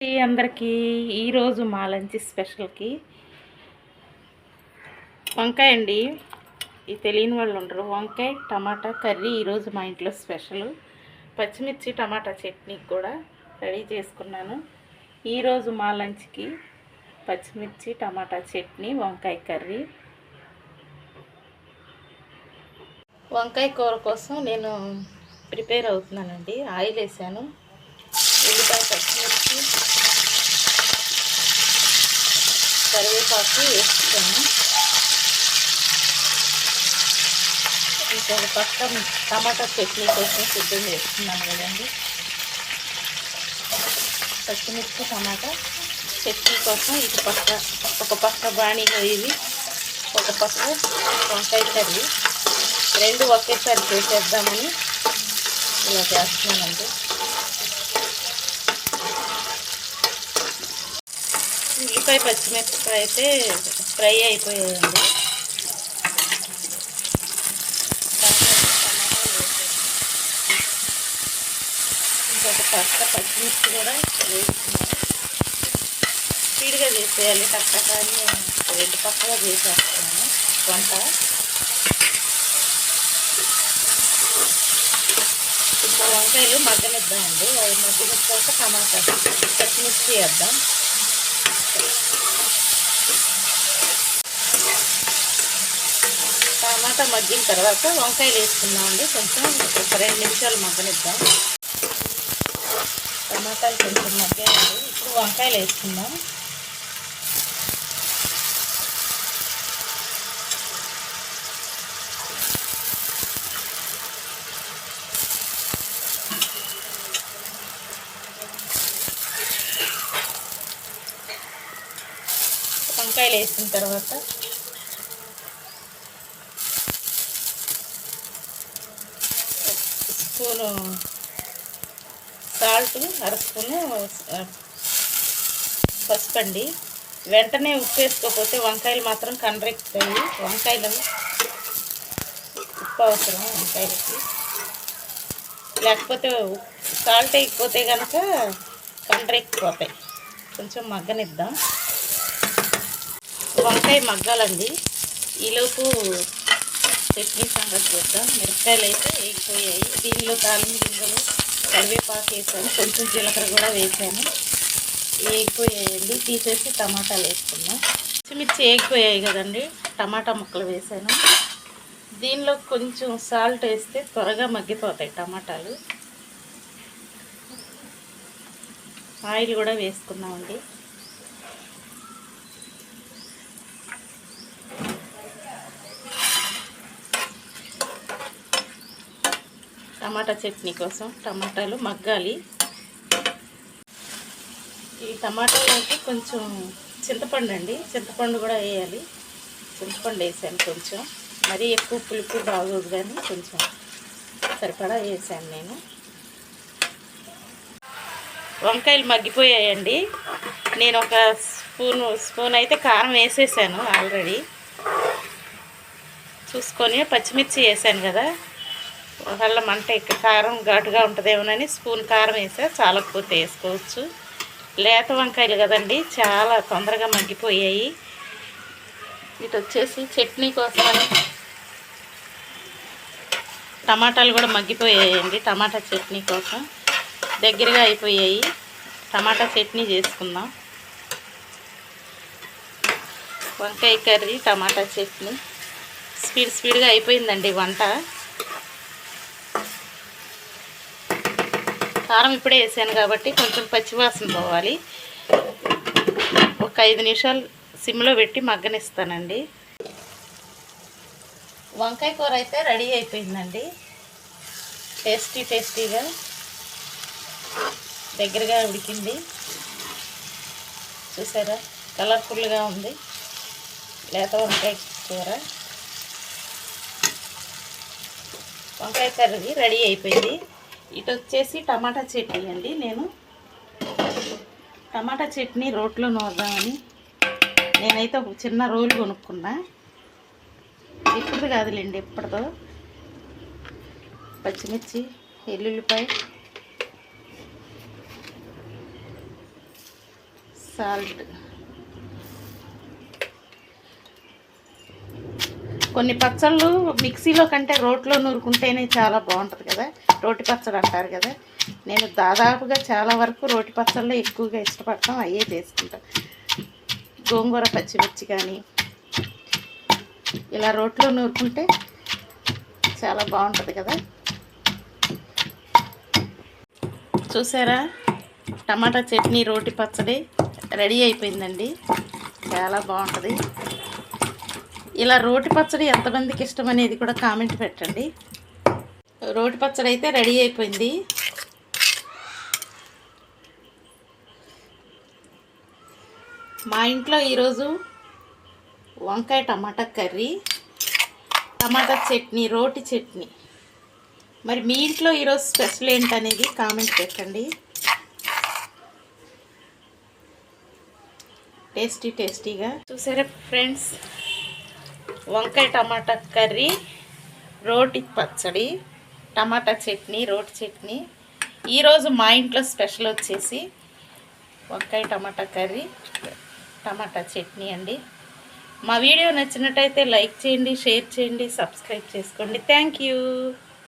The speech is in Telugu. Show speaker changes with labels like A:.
A: అందరికీ ఈరోజు మా లంచ్ స్పెషల్కి వంకాయ అండి. ఈ తెలియని వాళ్ళు ఉండరు. వంకాయ టమాటా కర్రీ ఈరోజు మా ఇంట్లో స్పెషల్. పచ్చిమిర్చి టమాటా చట్నీ కూడా రెడీ చేసుకున్నాను. ఈరోజు మా లంచ్కి పచ్చిమిర్చి టమాటా చట్నీ వంకాయ కర్రీ. వంకాయ కూర కోసం నేను ప్రిపేర్ అవుతున్నానండి. ఆయిల్ వేసాను ఉల్లిపాయ పచ్చిమిర్చి కరివేపాకు వేసుకున్నాను. ఇంకొక పక్క టమాటా చట్నీ కోసం సిద్ధం చేస్తున్నాను కదండి. పచ్చిమిర్చి టమాటా చట్నీ కోసం ఇటు పక్క ఒక పక్క బాణీలో ఇవి ఒక పక్క వంకాయ కర్రీ. రెండు ఒకేసారి చేసేద్దామని ఇలా చేస్తున్నానండి. ఉల్లిపాయ పచ్చిమిరపకాయ అయితే ఫ్రై అయిపోయాయండి ఇంకొక పక్క పచ్చిమిర్చి కూడా వేసుకున్నాను స్పీడ్గా చేసేయాలి టక్క కానీ రెండు పక్కగా చేసేస్తున్నాను. వంట. ఇప్పుడు వంకాయలు మగ్గనిద్దామండి. అవి మగ్గనిచ్చాక టమాటా పచ్చిమిర్చి వేద్దాం. టమాటా మగ్గిన తర్వాత వంకాయలు వేసుకుందామండి కొంచెం ఒక రెండు నిమిషాలు మగ్గనిద్దాం. టమాటాలు కొంచెం మగ్గాయండి. ఇప్పుడు వంకాయలు వేసుకుందాం. వంకాయలు వేసిన తర్వాత స్పూను సాల్ట్ అర స్పూను పసుపు అండి వెంటనే ఉప్పు వేసుకోకపోతే వంకాయలు మాత్రం కండ్రెక్కుతాయి. వంకాయలు ఉప్పు అవసరం వంకాయలకి. లేకపోతే సాల్ట్ అయిపోతే కనుక కండ్రెక్కిపోతాయి. కొంచెం మగ్గనిద్దాం. వంకాయ మగ్గాలండి. ఈలోపు చట్నీ సంగతి చూద్దాం. మిరపకాయలు అయితే వేగిపోయాయి. దీనిలో తాలింపు గింజలు కరివేపాకు వేసాను. కొంచెం జీలకర్ర కూడా వేసాను. వేగిపోయాయండి. తీసేసి టమాటాలు వేసుకున్నాం పచ్చిమిర్చి వేగిపోయాయి కదండి. టమాటా ముక్కలు వేసాను. దీనిలో కొంచెం సాల్ట్ వేస్తే త్వరగా మగ్గిపోతాయి టమాటాలు. ఆయిల్ కూడా వేసుకున్నామండి టమాటా చట్నీ కోసం టమాటాలు మగ్గాలి. ఈ టమాటాలోకి కొంచెం చింతపండు అండి. చింతపండు కూడా వేయాలి. చింతపండు వేసాను కొంచెం. మరీ ఎక్కువ పులుపు బాగోదు కానీ కొంచెం సరిపడా వేసాను నేను. వంకాయలు మగ్గిపోయాయండి. నేను ఒక స్పూన్ స్పూన్ అయితే కారం వేసేసాను ఆల్రెడీ. చూసుకొని పచ్చిమిర్చి వేసాను కదా. ఒకవేళ మంట ఎక్కువ కారం ఘాటుగా ఉంటుందేమోనని స్పూన్ కారం వేసా చాలకపోతే వేసుకోవచ్చు. లేత వంకాయలు కదండి చాలా తొందరగా మగ్గిపోయాయి. ఇటు వచ్చేసి చట్నీ కోసమని. టమాటాలు కూడా మగ్గిపోయాయండి టమాటా చట్నీ కోసం. దగ్గరగా అయిపోయాయి. టమాటా చట్నీ చేసుకుందాం. వంకాయ కర్రీ టమాటా చట్నీ. స్పీడ్ స్పీడ్గా అయిపోయిందండి వంట. కారం ఇప్పుడే వేసాను కాబట్టి కొంచెం పచ్చివాసన పోవాలి. ఒక ఐదు నిమిషాలు సిమ్లో పెట్టి మగ్గనిస్తానండి. వంకాయ కూర అయితే రెడీ అయిపోయిందండి. టేస్టీ టేస్టీగా దగ్గరగా ఉడికింది. చూసారా? కలర్ఫుల్గా ఉంది. లేత వంకాయ కూర. వంకాయ కర్రీ రెడీ అయిపోయింది. ఇటు వచ్చేసి టమాటా చట్నీ అండి. నేను టమాటా చట్నీ రోట్లో నూరదామని నేనైతే ఒక చిన్న రోలు కొనుక్కున్నా. ఇప్పుడు కాదులేండి ఎప్పటిదో పచ్చిమిర్చి ఎల్లుల్లిపాయ సాల్ట్. కొన్ని పచ్చళ్ళు మిక్సీలో కంటే రోట్లో నూరుకుంటేనే చాలా బాగుంటుంది కదా. రోటి పచ్చడి అంటారు కదా. నేను దాదాపుగా చాలా వరకు రోటి పచ్చళ్ళు ఎక్కువగా ఇష్టపడతాం అయ్యే చేసుకుంటాం. గోంగూర పచ్చిమిర్చి కానీ ఇలా రోట్లో నూరుకుంటే చాలా బాగుంటుంది కదా. చూసారా? టమాటా చట్నీ రోటి పచ్చడి రెడీ అయిపోయిందండి. చాలా బాగుంటుంది. ఇలా రోటి పచ్చడి ఎంతమందికి ఇష్టం అనేది కూడా కామెంట్ పెట్టండి. రోటి పచ్చడి అయితే రెడీ అయిపోయింది. మా ఇంట్లో ఈరోజు వంకాయ టమాటా కర్రీ టమాటా చట్నీ రోటి చట్నీ. మరి మీ ఇంట్లో ఈరోజు స్పెషల్ ఏంటనేది కామెంట్ పెట్టండి. టేస్టీ టేస్టీగా. చూసారా ఫ్రెండ్స్? వంకాయ టమాటా కర్రీ రోటి పచ్చడి టమాటా చట్నీ రోటి చట్నీ. ఈరోజు మా ఇంట్లో స్పెషల్ వచ్చేసి వంకాయ టమాటా కర్రీ టమాటా చట్నీ అండి. మా వీడియో నచ్చినట్టయితే లైక్ చేయండి షేర్ చేయండి సబ్స్క్రైబ్ చేసుకోండి. Thank you.